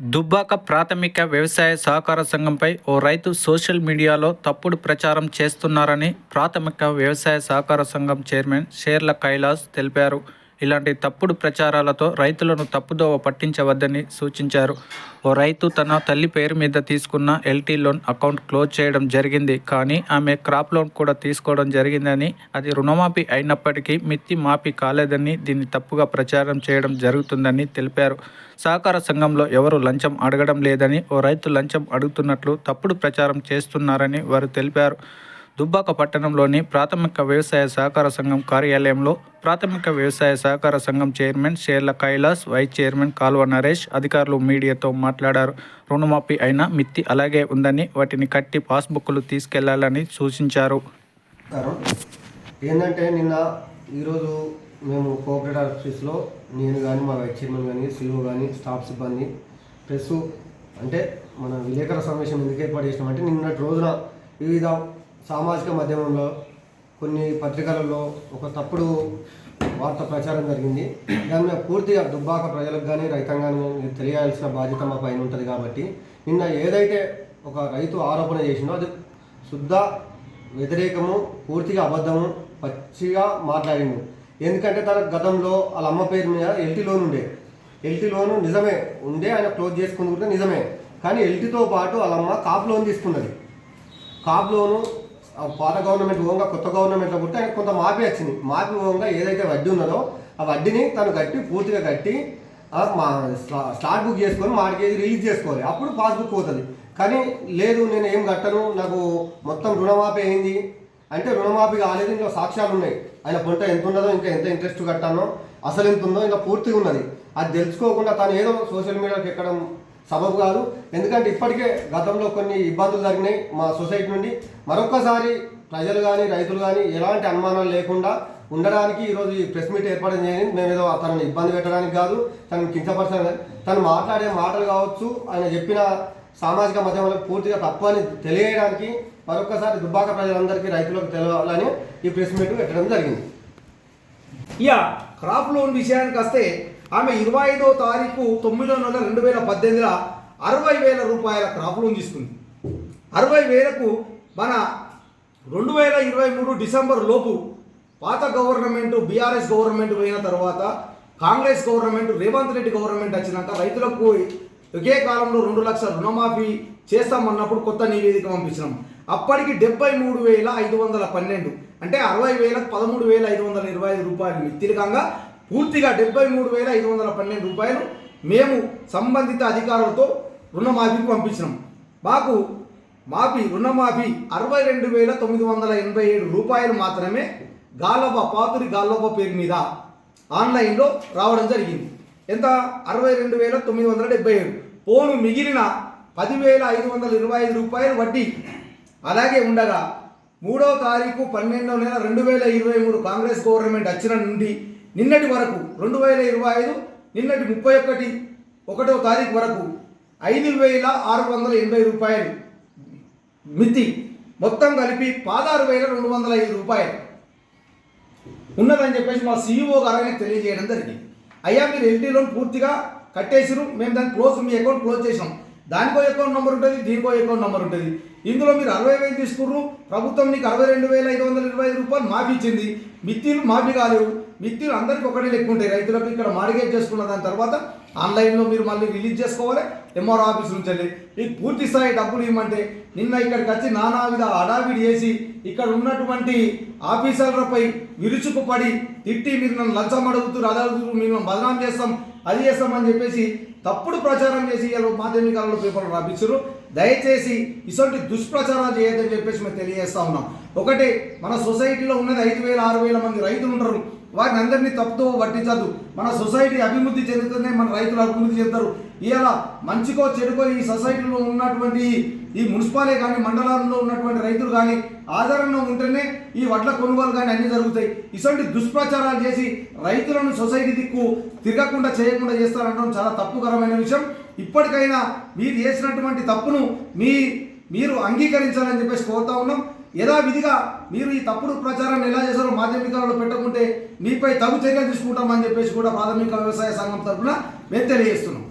దుబ్బాక ప్రాథమిక వ్యవసాయ సహకార సంఘంపై ఓ రైతు సోషల్ మీడియాలో తప్పుడు ప్రచారం చేస్తున్నారని ప్రాథమిక వ్యవసాయ సహకార సంఘం చైర్మన్ షేర్ల కైలాస్ తెలిపారు. ఇలాంటి తప్పుడు ప్రచారాలతో రైతులను తప్పుదోవ పట్టించవద్దని సూచించారు. ఓ రైతు తన తల్లి పేరు మీద తీసుకున్న ఎల్టీ లోన్ అకౌంట్ క్లోజ్ చేయడం జరిగింది. కానీ ఆమె క్రాప్ లోన్ కూడా తీసుకోవడం జరిగిందని అది రుణమాఫీ అయినప్పటికీ మిత్తి మాఫీ కాలేదని దీన్ని తప్పుగా ప్రచారం చేయడం జరుగుతుందని తెలిపారు. సహకార సంఘంలో ఎవరు లంచం అడగడం లేదని ఓ రైతు లంచం అడుగుతున్నట్లు తప్పుడు ప్రచారం చేస్తున్నారని వారు తెలిపారు. దుబ్బాక పట్టణంలోని ప్రాథమిక వ్యవసాయ సహకార సంఘం కార్యాలయంలో ప్రాథమిక వ్యవసాయ సహకార సంఘం chairman Sherla Kailash vice chairman Kalva Naresh అధికారులు మీడియాతో మాట్లాడారు. రుణమాఫీ అయిన మిత్తి అలాగే ఉందని వాటిని కట్టి పాస్బుక్లు తీసుకెళ్ళాలని సూచించారు. ఏంటంటే నిన్న ఈరోజు మేము కోఆపరేటివ్ ఆఫీస్లో నేను కానీ మా వైస్ చైర్మన్ కానీ సిఇఓ కానీ స్టాఫ్ సిబ్బంది ప్రెస్ అంటే మన విలేకరుల సమావేశం ఎందుకు ఏర్పాటు చేసినామంటే నిన్నటి రోజున వివిధ సామాజిక మాధ్యమంలో కొన్ని పత్రికలలో ఒక తప్పుడు వార్త ప్రచారం జరిగింది. దాని పూర్తిగా దుబ్బాక ప్రజలకు కానీ రైతాంగానికి తెలియాల్సిన బాధ్యత మా పైన ఉంటుంది కాబట్టి నిన్న ఏదైతే ఒక రైతు ఆరోపణ చేసిందో అది శుద్ధ వ్యతిరేకము పూర్తిగా అబద్ధము పచ్చిగా మాట్లాడిండు. ఎందుకంటే తన గతంలో వాళ్ళ అమ్మ పేరు మీద ఎల్టీ లోన్ ఉండే. ఎల్టీ లోను నిజమే ఉండే ఆయన క్లోజ్ చేసుకుంది నిజమే. కానీ ఎల్టీతో పాటు వాళ్ళ అమ్మ కాప్ లోన్ తీసుకున్నది. కాప్ లోను పాత గవర్నమెంట్ ఓంగా కొత్త గవర్నమెంట్లో పుట్టి ఆయన కొంత మాఫీ వచ్చింది. మాఫీ ఓంగా ఏదైతే వడ్డీ ఉన్నదో ఆ వడ్డీని తను కట్టి పూర్తిగా కట్టి మా స్లాట్ బుక్ చేసుకొని మార్కేజ్ రిలీజ్ చేసుకోవాలి. అప్పుడు పాస్బుక్ పోతుంది. కానీ లేదు నేను ఏం కట్టను? నాకు మొత్తం రుణమాఫీ అయింది. అంటే రుణమాఫీ కాలేదు ఇంట్లో సాక్ష్యాలు ఉన్నాయి. ఆయన పంట ఎంత ఉన్నదో ఇంకా ఎంత ఇంట్రెస్ట్ కట్టానో అసలు ఎంత ఉందో ఇంకా పూర్తిగా ఉన్నది. అది తెలుసుకోకుండా తను ఏదో సోషల్ మీడియాకి ఎక్కడం సబబు కాదు ఎందుకంటే ఇప్పటికే గతంలో కొన్ని ఇబ్బందులు జరిగినాయి మా సొసైటీ నుండి. మరొకసారి ప్రజలు కానీ రైతులు కానీ ఎలాంటి అనుమానాలు లేకుండా ఉండడానికి ఈరోజు ఈ ప్రెస్ మీట్ ఏర్పాటు చేయని మేము ఏదో తనని ఇబ్బంది పెట్టడానికి కాదు తనని కించపరచడం. కాదు తను మాట్లాడే మాటలు కావచ్చు ఆయన చెప్పిన సామాజిక మాధ్యమాలకు పూర్తిగా తప్పు అని తెలియడానికి మరొకసారి దుబ్బాక ప్రజలందరికీ రైతులకు తెలియాలని ఈ ప్రెస్ మీట్ పెట్టడం జరిగింది. ఇక క్రాప్ లోన్ విషయానికి వస్తే ఆమె ఇరవై ఐదో తారీఖు తొమ్మిదో నెల రెండు వేల పద్దెనిమిదిలో అరవై వేల రూపాయల క్రాప్ లోన్ తీసుకుంది. అరవై వేలకు మన రెండు వేల ఇరవై మూడు డిసెంబర్ లోపు పాత గవర్నమెంట్ బీఆర్ఎస్ గవర్నమెంట్ పోయిన తర్వాత Congress government Revanth Reddy government వచ్చినాక రైతులకు ఒకే కాలంలో రెండు లక్షల రుణమాఫీ చేస్తామన్నప్పుడు కొత్త నివేదిక పంపించినాం. అప్పటికి డెబ్బై మూడు వేల ఐదు వందల పన్నెండు అంటే అరవై వేలకు పదమూడు వేల ఐదు వందల ఇరవై ఐదు రూపాయలు వ్యతిరేకంగా పూర్తిగా డెబ్బై మూడు వేల ఐదు వందల పన్నెండు రూపాయలు మేము సంబంధిత అధికారులతో రుణమాఫీకి పంపించినాం. మాకు మాఫీ రుణమాఫీ అరవై రెండు వేల తొమ్మిది వందల ఎనభై ఏడు రూపాయలు మాత్రమే గాలవ పాతురి గాలవ పేరు మీద ఆన్లైన్లో రావడం జరిగింది. ఎంత? అరవై రెండు వేల తొమ్మిది వందల డెబ్బై ఏడు. పోను మిగిలిన పదివేల ఐదు వందల ఇరవై ఐదు రూపాయలు వడ్డీ. అలాగే ఉండగా మూడో తారీఖు పన్నెండో నెల రెండు వేల ఇరవై మూడు కాంగ్రెస్ గవర్నమెంట్ వచ్చిన నుండి నిన్నటి వరకు రెండు వేల ఇరవై ఐదు నిన్నటి ముప్పై ఒకటి ఒకటో తారీఖు వరకు ఐదు వేల ఆరు వందల ఎనభై రూపాయలు మితి. మొత్తం కలిపి పదహారు వేల రెండు వందల ఐదు రూపాయలు. ఉన్నదని చెప్పేసి మా సీఈఓ గారు తెలియజేయడం జరిగింది. అయ్యా మీరు ఎల్టీ లోన్ పూర్తిగా కట్టేసిరు మేము దాన్ని క్లోజ్ మీ అకౌంట్ క్లోజ్ చేసాం దానికో అకౌంట్ నెంబర్ ఉంటుంది దీనికో అకౌంట్ నెంబర్ ఉంటుంది. ఇందులో మీరు అరవై వేలు తీసుకుర్రు ప్రభుత్వం నీకు అరవై రెండు వేల ఐదు వందల ఇరవై ఐదు రూపాయలు మాఫీ ఇచ్చింది. మిత్తిలు మాఫీ కాలేవు. మిత్తిలు అందరికీ ఒకటే లెక్క ఉంటాయి. రైతులకు ఇక్కడ మార్గేజ్ చేసుకున్న దాని తర్వాత ఆన్లైన్లో మీరు మళ్ళీ రిలీజ్ చేసుకోవాలి ఎంఆర్ఓ ఆఫీస్ నుంచి వెళ్ళి. మీకు పూర్తి స్థాయి డబ్బులు ఇవ్వమంటే నిన్న ఇక్కడికి వచ్చి నానా విధ హడావిడి చేసి ఇక్కడ ఉన్నటువంటి ఆఫీసర్లపై విరుచుకుపడి తిట్టి మీరు నన్ను లంచం అడుగుతున్నారు అది అడుగుతున్నారు మేము బదనాం చేస్తాం అది చేస్తామని చెప్పేసి తప్పుడు ప్రచారం చేసి వాళ్ళు మాధ్యమికాలలో పేపర్లు రాపించారు. దయచేసి ఇటువంటి దుష్ప్రచారాలు చేయొద్దని చెప్పేసి మేము తెలియజేస్తా ఉన్నాం. ఒకటి మన సొసైటీలో ఉన్నది ఐదు వేల ఆరు వేల మంది రైతులు ఉంటారు. వారిని అందరినీ తప్పుతో పట్టించద్దు. మన సొసైటీ అభివృద్ధి చెందుతుందే మన రైతులు అభివృద్ధి చెందుతారు. ఇలా మంచికో చెడుకో ఈ సొసైటీలో ఉన్నటువంటి ఈ మున్సిపాలే కానీ మండలాల్లో ఉన్నటువంటి రైతులు కానీ ఆధారంగా ఉంటేనే ఈ వడ్ల కొనుగోలు కానీ అన్నీ జరుగుతాయి. ఇటువంటి దుష్ప్రచారాలు చేసి రైతులను సొసైటీ దిక్కు తిరగకుండా చేయకుండా చేస్తారంటడం చాలా తప్పుకరమైన విషయం. ఇప్పటికైనా మీరు చేసినటువంటి తప్పును మీ మీరు అంగీకరించాలని చెప్పేసి కోరుతా ఉన్నాం. యథావిధిగా మీరు ఈ తప్పుడు ప్రచారాన్ని ఎలా చేశారో మాధ్యమికాలలో పెట్టకుంటే మీపై తగు చర్యలు తీసుకుంటామని చెప్పేసి కూడా ప్రాథమిక వ్యవసాయ సంఘం తరఫున మేము తెలియజేస్తున్నాం.